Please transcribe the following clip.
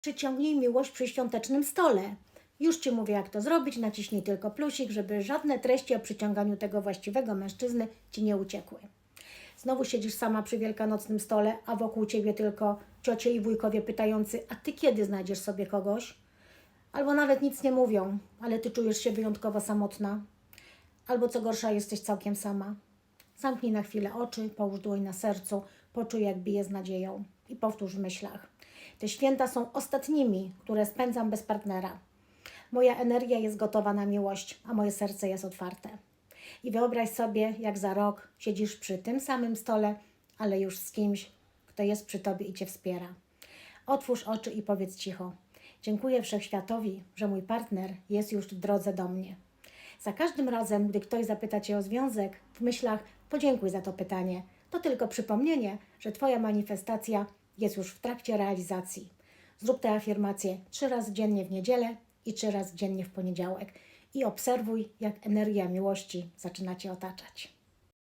Przyciągnij miłość przy świątecznym stole. Już Ci mówię, jak to zrobić. Naciśnij tylko plusik, żeby żadne treści o przyciąganiu tego właściwego mężczyzny Ci nie uciekły. Znowu siedzisz sama przy wielkanocnym stole, a wokół Ciebie tylko ciocie i wujkowie pytający, a Ty kiedy znajdziesz sobie kogoś? Albo nawet nic nie mówią, ale Ty czujesz się wyjątkowo samotna. Albo co gorsza, jesteś całkiem sama. Zamknij na chwilę oczy, połóż dłoń na sercu, poczuj jak bije z nadzieją i powtórz w myślach. Te święta są ostatnimi, które spędzam bez partnera. Moja energia jest gotowa na miłość, a moje serce jest otwarte. I wyobraź sobie, jak za rok siedzisz przy tym samym stole, ale już z kimś, kto jest przy tobie i cię wspiera. Otwórz oczy i powiedz cicho: Dziękuję wszechświatowi, że mój partner jest już w drodze do mnie. Za każdym razem, gdy ktoś zapyta cię o związek, w myślach podziękuj za to pytanie. To tylko przypomnienie, że Twoja manifestacja jest już w trakcie realizacji. Zrób te afirmacje trzy razy dziennie w niedzielę i trzy razy dziennie w poniedziałek i obserwuj, jak energia miłości zaczyna Cię otaczać.